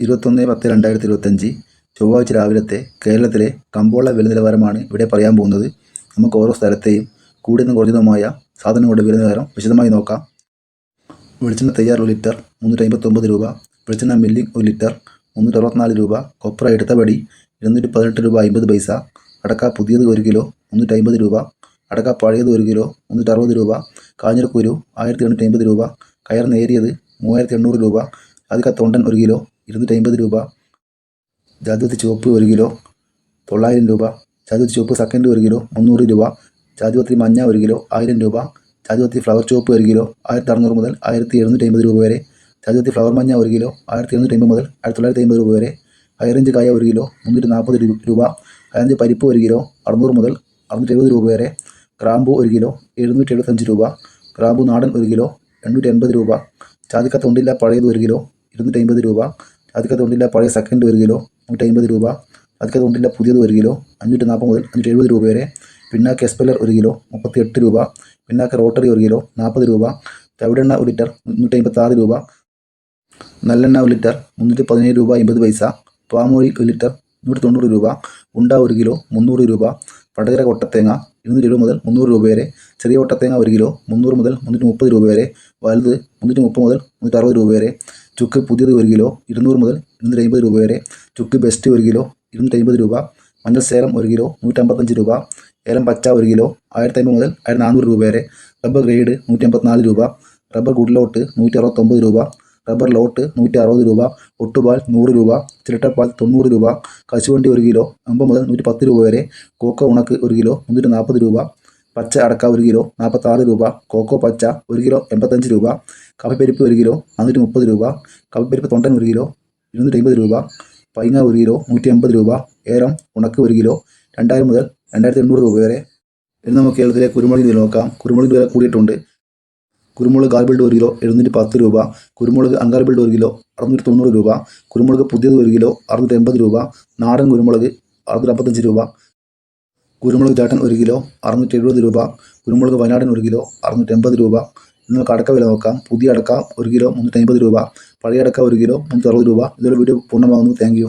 ഇരുപത്തൊന്ന് പത്ത് രണ്ടായിരത്തി ഇരുപത്തഞ്ച് ചൊവ്വാഴ്ച രാവിലത്തെ കേരളത്തിലെ കമ്പോള വില നിലവാരമാണ് ഇവിടെ പറയാൻ പോകുന്നത്. നമുക്ക് ഓരോ സ്ഥലത്തെയും കൂടുതലും കുറഞ്ഞതുമായ സാധനങ്ങളുടെ വില നിലവാരം വിശദമായി നോക്കാം. വെളിച്ചെണ്ണ തയ്യാർ ഒരു ലിറ്റർ മുന്നൂറ്റി അമ്പത്തൊമ്പത് രൂപ വെളിച്ചെണ്ണ മില്ലിംഗ് ഒരു ലിറ്റർ മുന്നൂറ്റി അറുപത്തിനാല് രൂപ കൊപ്ര എടുത്തപടി ഇരുന്നൂറ്റി പതിനെട്ട് രൂപ അമ്പത് പൈസ അടക്ക പുതിയത് ഒരു കിലോ മുന്നൂറ്റി അമ്പത് രൂപ അടക്ക പഴയത് ഒരു കിലോ മുന്നൂറ്റി അറുപത് രൂപ കാഞ്ഞിരക്കുരു ആയിരത്തി എണ്ണൂറ്റി അമ്പത് രൂപ കയർ നേരിയത് മൂവായിരത്തി എണ്ണൂറ് രൂപ അതിക്ക തൊണ്ടൻ ഒരു കിലോ ഇരുന്നൂറ്റി അമ്പത് രൂപ ജാതിപത്തി ചുവപ്പ് ഒരു കിലോ തൊള്ളായിരം രൂപ ജാതിപത്തി ചുവപ്പ് സെക്കൻഡ് ഒരു കിലോ മുന്നൂറ് രൂപ ജാതിപത്രി മഞ്ഞ ഒരു കിലോ ആയിരം രൂപ ജാതിപത്തി ഫ്ലവർ ചുവപ്പ് ഒരു കിലോ ആയിരത്തി അറുന്നൂറ് മുതൽ ആയിരത്തി എഴുന്നൂറ്റി അമ്പത് രൂപ വരെ ജാതിപത്തി ഫ്ലവർ മഞ്ഞ ഒരു കിലോ ആയിരത്തി എഴുന്നൂറ്റി അമ്പത് മുതൽ ആയിരത്തി തൊള്ളായിരത്തി അമ്പത് രൂപ വരെ ഹൈറേഞ്ച് കായ ഒരു കിലോ മുന്നൂറ്റി നാൽപ്പത് രൂപ ഹൈറേഞ്ച് പരിപ്പ് ഒരു കിലോ അറുന്നൂറ് മുതൽ അറുന്നൂറ്റി എഴുപത് രൂപ വരെ ഗ്രാമ്പു ഒരു കിലോ എഴുന്നൂറ്റി എഴുപത്തഞ്ച് രൂപ ഗ്രാമ്പു നാടൻ ഒരു കിലോ എണ്ണൂറ്റി എൺപത് രൂപ ചാതിക്ക തൊണ്ടില്ല പഴയത് ഒരു കിലോ ഇരുന്നൂറ്റി അമ്പത് രൂപ ജാതിക്ക തൊണ്ടില്ല പഴയ സെക്കൻഡ് ഒരു കിലോ നൂറ്റി അമ്പത് രൂപ. അതൊക്കെ തൊണ്ടില്ല പുതിയത് ഒരു കിലോ അഞ്ഞൂറ്റി നാൽപ്പത് മുതൽ അഞ്ഞൂറ്റി എഴുപത് രൂപ വരെ. പിന്നാക്ക് എസ്പെല്ലർ ഒരു കിലോ മുപ്പത്തി എട്ട് രൂപ. പിന്നാക്ക് റോട്ടറി ഒരു കിലോ നാൽപ്പത് രൂപ. തവിടെണ്ണ ഒരു ലിറ്റർ മുന്നൂറ്റി അമ്പത്തി ആറ് രൂപ. നല്ലെണ്ണ ഒരു ലിറ്റർ മുന്നൂറ്റി പതിനേഴ് രൂപ അമ്പത് പൈസ. പാമോയിൽ ഒരു ലിറ്റർ നൂറ്റി തൊണ്ണൂറ് രൂപ. ഉണ്ട ഒരു കിലോ മുന്നൂറ് രൂപ. പടകര കൊട്ടത്തേങ്ങ ഇരുന്നൂറ്റി എഴുപത് മുതൽ മുന്നൂറ് രൂപ വരെ. ചെറിയ കൊട്ടത്തേങ്ങ ഒരു കിലോ മുന്നൂറ് മുതൽ മുന്നൂറ്റി മുപ്പത് രൂപ വരെ. വലുത് മുന്നൂറ്റി മുപ്പത് മുതൽ മുന്നൂറ്റി അറുപത് രൂപ വരെ. ചുക്ക് പുതിയത് ഒരു കിലോ ഇരുന്നൂറ് മുതൽ ഇരുന്നൂറ്റി അമ്പത് രൂപ വരെ. ചുക്ക് ബെസ്റ്റ് ഒരു കിലോ ഇരുന്നൂറ്റി അമ്പത് രൂപ. മഞ്ഞൾ സേലം ഒരു കിലോ നൂറ്റമ്പത്തഞ്ച് രൂപ. ഏലം പച്ച ഒരു കിലോ ആയിരത്തി അമ്പത് മുതൽ ആയിരത്തി നാനൂറ് രൂപ വരെ. റബ്ബർ ഗ്രേഡ് നൂറ്റി അമ്പത്തിനാല് രൂപ. റബ്ബർ ഗുഡ്ലോട്ട് നൂറ്റി അറുപത്തൊമ്പത് രൂപ. റബ്ബർ ലോട്ട് നൂറ്റി അറുപത് രൂപ. ഒട്ടുപാൽ നൂറ് രൂപ. ചിരട്ടപ്പാൽ തൊണ്ണൂറ് രൂപ. കശുവണ്ടി ഒരു കിലോ അമ്പത് മുതൽ നൂറ്റി പത്ത് രൂപ വരെ. കോക്കോ ഉണക്ക് ഒരു കിലോ മുന്നൂറ്റി നാൽപ്പത് രൂപ. പച്ച അടക്ക ഒരു കിലോ നാൽപ്പത്താറ് രൂപ. കോക്കോ പച്ച ഒരു കിലോ എൺപത്തഞ്ച് രൂപ. കപ്പപ്പരിപ്പ് ഒരു കിലോ നാനൂറ്റി മുപ്പത് രൂപ. കപ്പപ്പരിപ്പ് തൊണ്ടൻ ഒരു കിലോ ഇരുന്നൂറ്റി അമ്പത് രൂപ. പൈങ്ങ ഒരു കിലോ നൂറ്റി അമ്പത് രൂപ. ഏലം ഉണക്ക് ഒരു കിലോ രണ്ടായിരം മുതൽ രണ്ടായിരത്തി എണ്ണൂറ് രൂപ വരെ. ഇന്ന് നമുക്ക് കേരളത്തിലെ കുരുമുളക് വില നോക്കാം. കുരുമുളക് വില കൂടിയിട്ടുണ്ട്. കുരുമുളക് ഗാർബിൾഡ് ഒരു കിലോ എഴുന്നൂറ്റി പത്ത് രൂപ. കുരുമുളക് അൺഗാർബിൾഡ് ഒരു കിലോ അറുന്നൂറ്റി തൊണ്ണൂറ് രൂപ. കുരുമുളക് പുതിയത് ഒരു കിലോ അറുന്നൂറ്റി എൺപത് രൂപ. നാടൻ കുരുമുളക് അറുന്നൂറ്റി അമ്പത്തഞ്ച് രൂപ. കുരുമുളക് ചാട്ടൻ ഒരു കിലോ അറുന്നൂറ്റി എഴുപത് രൂപ. കുരുമുളക് വയനാടൻ ഒരു കിലോ അറുന്നൂറ്റി എൺപത് രൂപ. നമുക്ക് അടക്ക വില നോക്കാം. പുതിയ അടക്ക ഒരു കിലോ മുന്നൂറ്റി അമ്പത് രൂപ പഴയ അടക്ക ഒരു കിലോ മുന്നൂറ്റി അറുപത് രൂപ. ഇതോടെ വീഡിയോ പൂർണമാകുന്നു. Thank you